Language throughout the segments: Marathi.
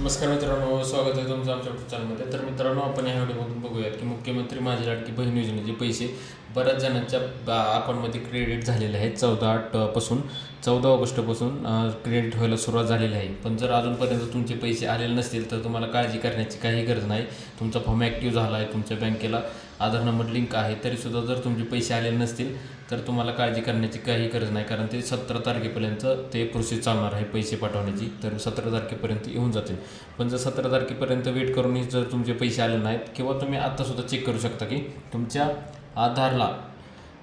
नमस्कार मित्रांनो स्वागत आहे तुमचं आमच्या चॅनलमध्ये तर मित्रांनो आपण या व्हिडिओमधून बघूयात की मुख्यमंत्री माझी लाडकी बहीण योजनेचे पैसे बऱ्याच जणांच्या बा- अकाउंटमध्ये क्रेडिट झालेले आहेत चौदा आठपासून चौदा ऑगस्टपासून क्रेडिट व्हायला सुरुवात झालेली आहे. पण जर अजूनपर्यंत तुमचे पैसे आलेले नसतील तर तुम्हाला काळजी करण्याची काही गरज नाही. तुमचा फॉर्म ॲक्टिव्ह झाला आहे तुमच्या बँकेला आधार नंबर लिंक आहे तरीसुद्धा जर तुमचे पैसे आलेले नसतील तर तुम्हाला काळजी करण्याची काही गरज नाही. कारण ते सतरा तारखेपर्यंत ते प्रोसेस चालणार आहे पैसे पाठवण्याची. तर सतरा तारखेपर्यंत येऊन जातील. पण जर सतरा तारखेपर्यंत वेट करूनही जर तुमचे पैसे आले नाहीत किंवा तुम्ही आत्तासुद्धा चेक करू शकता की तुमच्या आधारला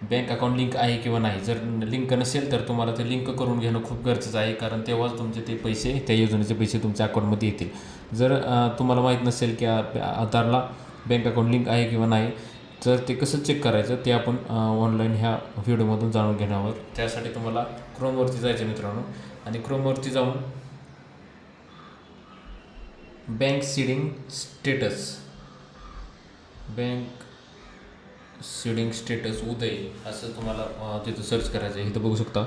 बँक अकाउंट लिंक आहे किंवा नाही? जर लिंक नसेल तर तुम्हाला ते लिंक करून घेणं खूप गरजेचं आहे कारण तेव्हाच तुमचे ते पैसे त्या योजनेचे पैसे तुमच्या अकाउंटमध्ये येतील. जर तुम्हाला माहीत नसेल की आधारला बँक अकाउंट लिंक आहे किंवा नाही तर ते कसं चेक करायचं ते आपण ऑनलाईन ह्या व्हिडिओमधून जाणून घेण्यावर त्यासाठी तुम्हाला क्रोमवरती जायचं मित्रांनो. आणि क्रोमवरती जाऊन bank seeding status bank seeding status उदय असं तुम्हाला तिथं सर्च करायचं आहे इथं बघू शकता.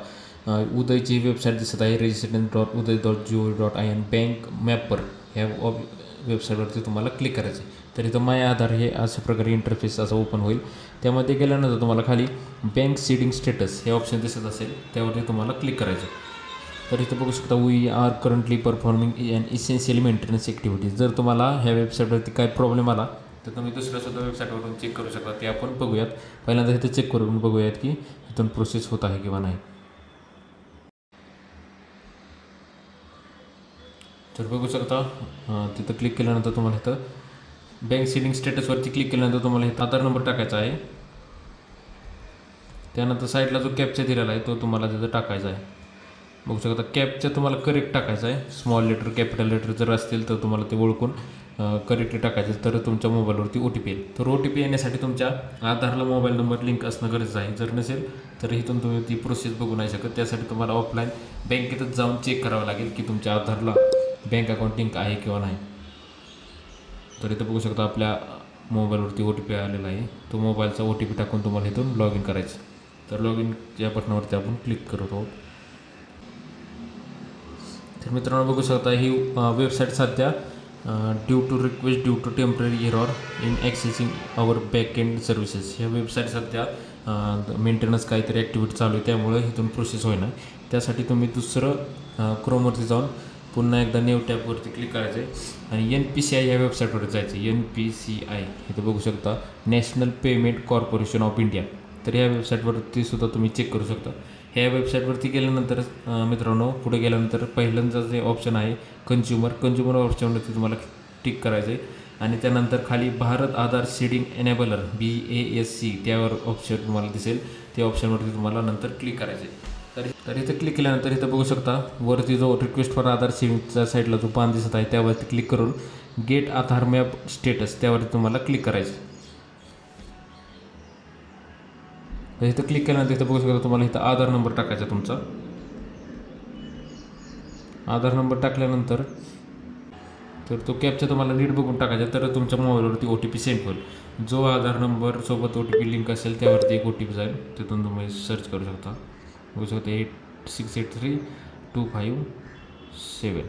उदयची वेबसाईट दिसत आहे registration dot Uday dot G O dot I N bank mapper ह्या वेबसाईटवरती तुम्हाला क्लिक करायचं आहे. तर इथं माय आधार हे अशा प्रकारे इंटरफेस असं ओपन होईल. त्यामध्ये गेल्यानंतर तुम्हाला खाली बँक सीडिंग स्टेटस हे ऑप्शन दिसत असेल त्यावरती तुम्हाला क्लिक करायचं तर इथं बघू शकता we are currently performing an essential maintenance activities जर तुम्हाला ह्या वेबसाईटवरती काय प्रॉब्लेम आला तर तुम्ही दुसऱ्या सुद्धा वेबसाईटवरून चेक करू शकता. ते आपण बघूयात. पहिल्यांदा इथं चेक करून बघूयात की इथून प्रोसेस होत आहे किंवा नाही. तर बघू शकता तिथं क्लिक केल्यानंतर तुम्हाला इथं बँक सीडिंग स्टेटसवरती क्लिक केल्यानंतर तुम्हाला इथं आधार नंबर टाकायचा आहे. त्यानंतर साईडला जो कॅपचा दिलेला आहे तो तुम्हाला तिथं टाकायचा आहे. बघू शकता कॅपचा तुम्हाला करेक्ट टाकायचा आहे. स्मॉल लेटर कॅपिटल लेटर जर असतील तर तुम्हाला ते ओळखून करेक्ट टाकायचे तर तुमच्या मोबाईलवरती ओ टी पी येईल. तर ओ टी पी येण्यासाठी तुमच्या आधारला मोबाईल नंबर लिंक असणं गरजेचं आहे. जर नसेल तर इथून तुम्ही ती प्रोसेस बघू नाही शकत. त्यासाठी तुम्हाला ऑफलाईन बँकेतच जाऊन चेक करावं लागेल की तुमच्या आधारला बँक अकाउंट लिंक आहे किंवा नाही. तर इथं बघू शकता आपल्या मोबाईलवरती ओ टी पी आलेला आहे. तो मोबाईलचा ओ टी पी टाकून तुम्हाला इथून लॉग इन करायचं. तर लॉग इन या बटनावरती आपण क्लिक करत आहोत. तर मित्रांनो बघू शकता ही वेबसाईट सध्या due to request due to temporary error in accessing our back end services ह्या वेबसाईट सध्या मेंटेनन्स काहीतरी ॲक्टिव्हिटी चालू आहे त्यामुळे इथून प्रोसेस होईना. त्यासाठी तुम्ही दुसरं क्रोमवरती जाऊन पुन्हा एकदा नेव टॅबवरती क्लिक करायचं आहे आणि एन पी सी आय या वेबसाईटवर जायचं. एन पी सी आय इथं बघू शकता National Payment Corporation of India तर या वेबसाईटवरती सुद्धा तुम्ही चेक करू शकता. ह्या वेबसाईटवरती गेल्यानंतर मित्रांनो पुढे गेल्यानंतर पहिल्यांदा जे ऑप्शन आहे कन्झ्युमर कन्झ्युमर ऑप्शनवरती तुम्हाला टिक करायचं आहे आणि त्यानंतर खाली Bharat Aadhaar seeding enabler B A S C त्यावर ऑप्शन तुम्हाला दिसेल. त्या ऑप्शनवरती तुम्हाला नंतर क्लिक करायचं आहे तर तर इथं क्लिक केल्यानंतर इथं बघू शकता वरती जो रिक्वेस्ट फॉर आधार सीडिंगच्या साईडला जो पान दिसत आहे त्यावरती क्लिक करून गेट आधार मॅप स्टेटस त्यावरती तुम्हाला क्लिक करायचं तर इथं क्लिक केल्यानंतर इथं बघू शकता तुम्हाला इथं आधार नंबर टाकायचा तुमचा. आधार नंबर टाकल्यानंतर तर तो कॅपचा तुम्हाला नीट बघून टाकायचा तर तुमच्या मोबाईलवरती ओ टी पी सेंड होईल. जो आधार नंबर सोबत ओ टी पी लिंक असेल त्यावरती एक ओ टी पी जाईल. तिथून तुम्ही सर्च करू शकता. बघू शकता eight six eight three two five seven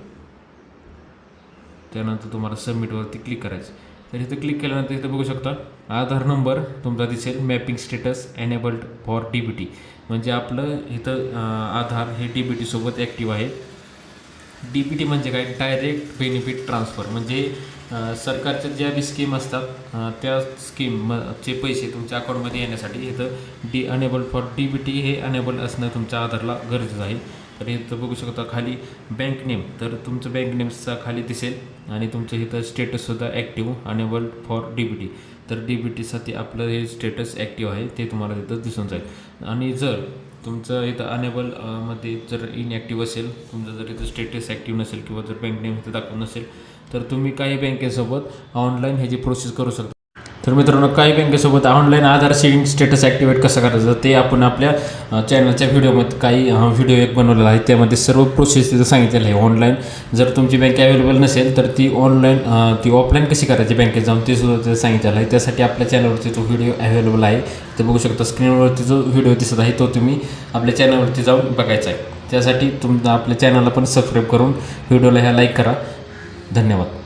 त्यानंतर तुम्हाला सबमिटवरती क्लिक करायचं तर इथं क्लिक केल्यानंतर इथं बघू शकता आधार नंबर तुमचा दिसेल mapping status enabled for D B T म्हणजे आपलं इथं आधार हे डी बी टीसोबत ॲक्टिव्ह आहे. डी बी टी म्हणजे काय? डायरेक्ट बेनिफिट ट्रान्सफर म्हणजे सरकारच्या ज्या बी स्कीम असतात त्या स्कीम चे पैसे तुमच्या अकाउंटमध्ये येण्यासाठी इथं D enable for D B T हे अनेबल असणं तुमच्या आधारला गरजेचं आहे. तर इथं बघू शकता खाली बँक नेम तर तुमचं बँक नेमचा खाली दिसेल आणि तुमचं इथं स्टेटससुद्धा active enabled for D B T तर डी बी टीसाठी आपलं हे स्टेटस ॲक्टिव्ह आहे ते तुम्हाला तिथं दिसून जाईल. आणि जर तुमचं इथं अनेबलमध्ये जर इनॲक्टिव्ह असेल तुमचं जर इथं स्टेटस ॲक्टिव्ह नसेल किंवा जर बँक नेम इथं दाखवत नसेल तर तुम्ही काही बँकेसोबत ऑनलाईन ह्याची प्रोसेस करू शकता. तर मित्रांनो काही बँकेसोबत online Aadhaar saving status activate कसं करायचं ते आपण आपल्या चॅनलच्या व्हिडिओमध्ये काही व्हिडिओ एक बनवलेला आहे. त्यामध्ये सर्व प्रोसेस तिथं सांगितलेलं आहे. ऑनलाईन जर तुमची बँक अवेलेबल नसेल तर ती ऑनलाईन ती ऑफलाईन कशी करायची बँकेत जाऊन ते सुद्धा तिथं सांगितलेलं आहे. त्यासाठी आपल्या चॅनलवरती तो व्हिडिओ अवेलेबल आहे. ते बघू शकता स्क्रीनवरती जो व्हिडिओ दिसत आहे तो तुम्ही आपल्या चॅनलवरती जाऊन बघायचा आहे. त्यासाठी तुम आपल्या चॅनलला पण सबस्क्राईब करून व्हिडिओला ह्या लाईक करा. धन्यवाद.